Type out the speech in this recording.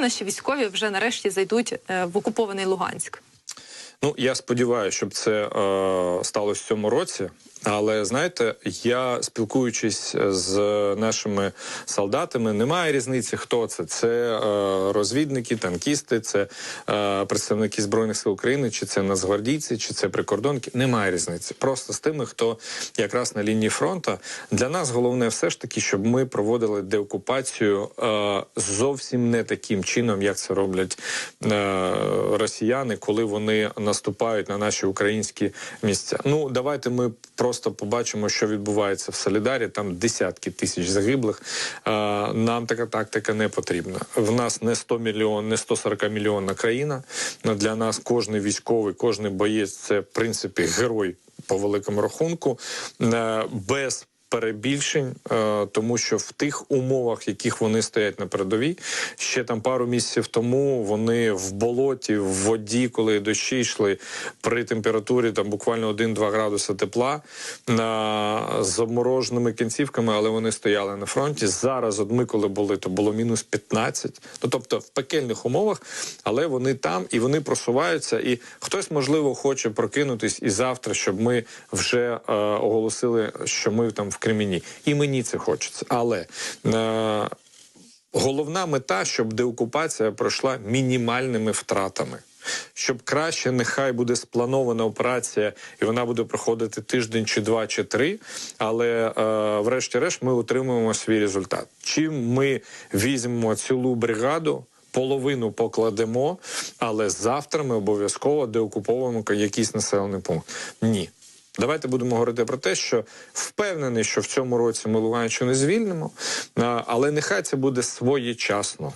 наші військові вже нарешті зайдуть е, в окупований Луганськ? Ну я сподіваюся, щоб це е, сталося в цьому році. Але знаєте, я спілкуючись з нашими солдатами, немає різниці, хто це. Це е, розвідники, танкісти, це е, представники збройних сил України, чи це нацгвардійці, чи це прикордонники. Немає різниці. Просто з тими, хто якраз на лінії фронту. Для нас головне все ж таки, щоб ми проводили деокупацію е, зовсім не таким чином, як це роблять е, росіяни, коли вони наступають на наші українські місця. Ну давайте ми просто побачимо, що відбувається в Солідарі. Там десятки тисяч загиблих. Нам така тактика не потрібна. В нас не 100 мільйон, не 140 мільйонна країна. Для нас кожний військовий, кожний боєць це в принципі герой по великому рахунку. Е, без перебільшень, е, тому що в тих умовах, в яких вони стоять на передовій, ще там пару місяців тому вони в болоті, в воді, коли дощі йшли при температурі там буквально 1-2 градуси тепла на з обмороженими кінцівками, але вони стояли на фронті. Зараз, от ми коли були, то було мінус 15. Ну тобто в пекельних умовах, але вони там і вони просуваються. І хтось можливо хоче прокинутись і завтра, щоб ми вже е, оголосили, що ми там в Кремені. І мені це хочеться. Але е, головна мета, щоб деокупація пройшла мінімальними втратами. Щоб краще, нехай буде спланована операція, і вона буде проходити тиждень, чи два, чи три. Але е, врешті-решт ми отримуємо свій результат. Чим ми візьмемо цілу бригаду, половину покладемо, але завтра ми обов'язково деокуповуємо якийсь населений пункт. Ні. Давайте будемо говорити про те, що впевнений, що в цьому році ми Луганщину звільнимо, але нехай це буде своєчасно.